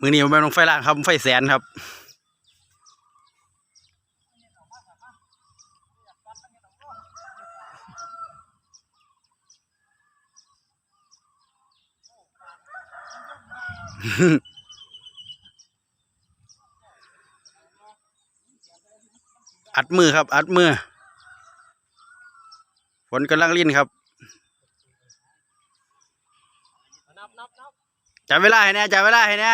มือนี้ผมเป็นลงไฟล่างครับไฟแสนครับอัดมือครับ อัดมือฝนกำลังลิ้นครับนับนับนับจับเวลาให้แน่จับเวลาให้แน่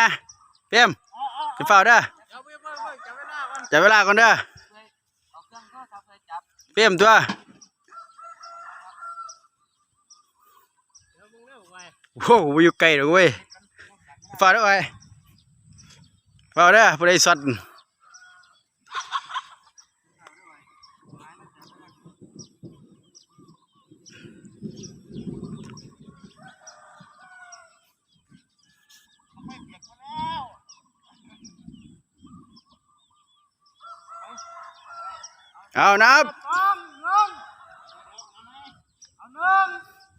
เพียมจะเฝ้าเด้อเดี๋ยวเพิ่งเพิ่งเพิ่งจับเวลาก่อนจับเวลาก่อนเด้อเอาเครื่องโทรศัพท์ไปจับเพียมตัวเดี๋ยวมึงเร็วไปโอ้โหอยู่ไกลหรอกเว้ยเฝ้าเด้อไว้เฝ้าเด้อผู้ใดสดไม่เปียกมาแล้ว เอานับสองหนึ่งเอาหนึ่ง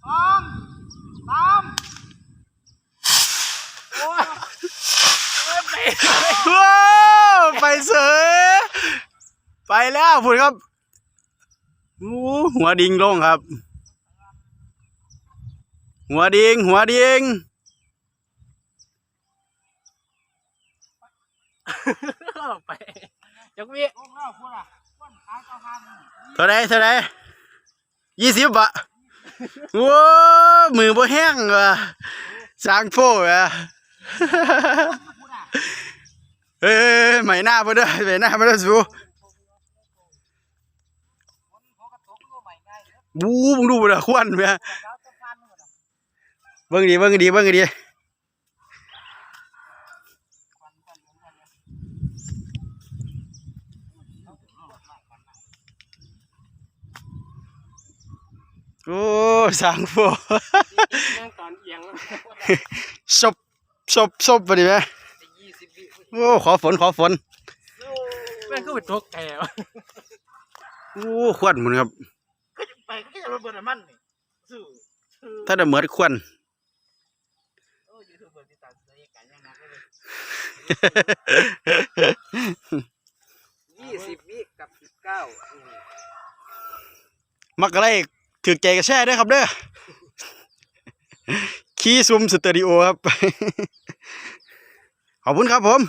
สองสามโอ้ยโอ้ยไปว้าวไปเสยไปแล้วพูดครับโอ้หัวดิงลงครับ หัวดิง หัวดิงไปจักวิลงแล้วพูดอะ เท่าไรเท่าไรยี่สิบบะโว้ามือบ่แห้งว่ะสางโฟว่ะพูดอะเฮ้ยไหมหน้าเพื่นเด้อไหมหน้าเพื่นเด้อสูคนเขากระตกรู้ใหม่ง่ายเด้อบูมึงดูบ่ละควันแม่เจ้าเจ้าพันหมดอะเบิ่งดีเบิ่งดีเบิ่งดี ควันควันควัน โอ้สร้างโฟนั่งตอนเอียงแล้วศพศพศพบ่ดิแม่ยี่สิบวิโอ้ขอฝนขอฝนแม่งก็เป็นตกแก่วะโอ้ควันหมุนครับก็จะไปก็จะระเบิดน้ำมันนี่สู้สู้ถ้าได้เหมือนควันโอ้ยูทูบเบอร์ที่ตัดสายกันยังนักเลยยี่สิบวิกับสิบเก้ามักอะไร ถือใจกระแช่ด้วยครับเด้อคีซุมสตูดิโอครับ ขอบคุณครับผม